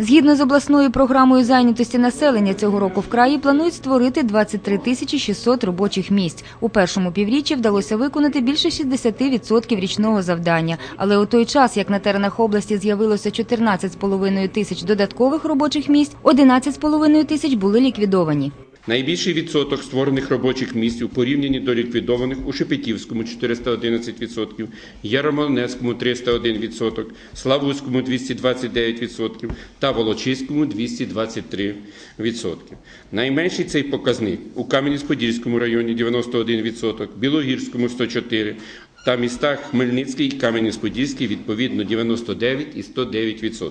Згідно з обласною програмою зайнятості населення цього року в краї планують створити 23 тисячі 600 робочих місць. У першому півріччі вдалося виконати більше 60% річного завдання. Але у той час, як на теренах області з'явилося 14,5 тисяч додаткових робочих місць, 11,5 тисяч були ліквідовані. Найбільший відсоток створених робочих місць у порівнянні до ліквідованих у Шепетівському 411%, Ярмолинецькому 301%, Славутському 229% та Волочиському 223%. Найменший цей показник у Кам'янець-Подільському районі 91%, Білогірському 104%, та містах Хмельницький і Кам'янець-Подільський відповідно 99 і 109%.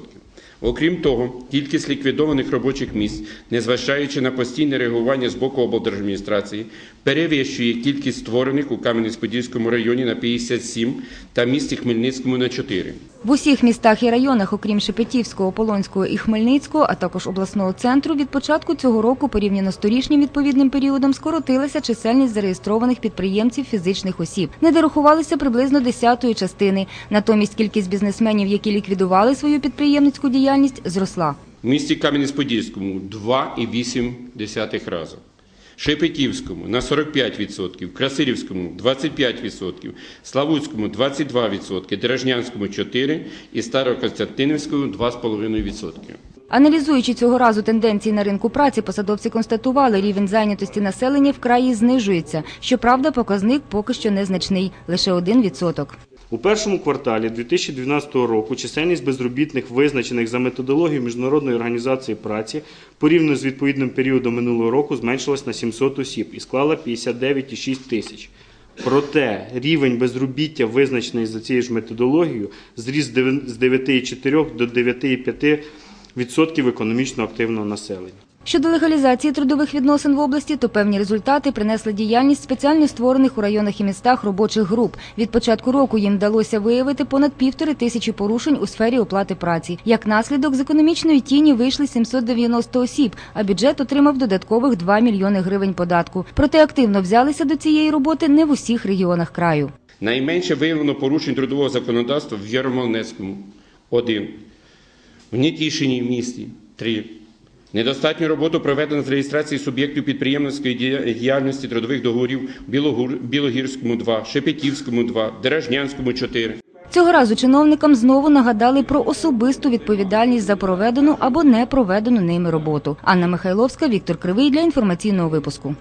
Окрім того, кількість ліквідованих робочих місць, незважаючи на постійне реагування з боку облдержадміністрації, перевищує кількість створених у Кам'янець-Подільському районі на 57 та місті Хмельницькому на 4. В усіх містах і районах, окрім Шепетівського, Полонського і Хмельницького, а також обласного центру, від початку цього року, порівняно з торішнім відповідним періодом, скоротилася чисельність зареєстрованих підприємців фізичних осіб. Не дорахувалися приблизно десятої частини. Натомість кількість бізнесменів, які ліквідували свою підприємницьку діяльність, зросла. В місті Кам'янець-Подільському 2,8 рази. Шепетівському на 45%, Красилівському 25%, Славутському 22%, Дережнянському 4% і Старокостянтинівському 2,5%. Аналізуючи цього разу тенденції на ринку праці, посадовці констатували, рівень зайнятості населення в краї знижується. Щоправда, показник поки що незначний – лише 1%. У першому кварталі 2012 року чисельність безробітних, визначених за методологією Міжнародної організації праці, порівняно з відповідним періодом минулого року зменшилась на 700 осіб і склала 59,6 тисяч. Проте рівень безробіття, визначений за цією ж методологією, зріс з 9,4 до 9,5% економічно активного населення. Щодо легалізації трудових відносин в області, то певні результати принесла діяльність спеціально створених у районах і містах робочих груп. Від початку року їм вдалося виявити понад півтори тисячі порушень у сфері оплати праці. Як наслідок, з економічної тіні вийшли 790 осіб, а бюджет отримав додаткових 2 мільйони гривень податку. Проте активно взялися до цієї роботи не в усіх регіонах краю. Найменше виявлено порушень трудового законодавства в Ярмолинецькому – 1, в Нетішині місті – 3. Недостатню роботу проведено з реєстрації суб'єктів підприємницької дія- діяльності трудових договорів Білогур- Білогірському 2, Шепетівському 2, Дережнянському 4. Цього разу чиновникам знову нагадали про особисту відповідальність за проведену або не проведену ними роботу. Анна Михайловська, Віктор Кривий для інформаційного випуску.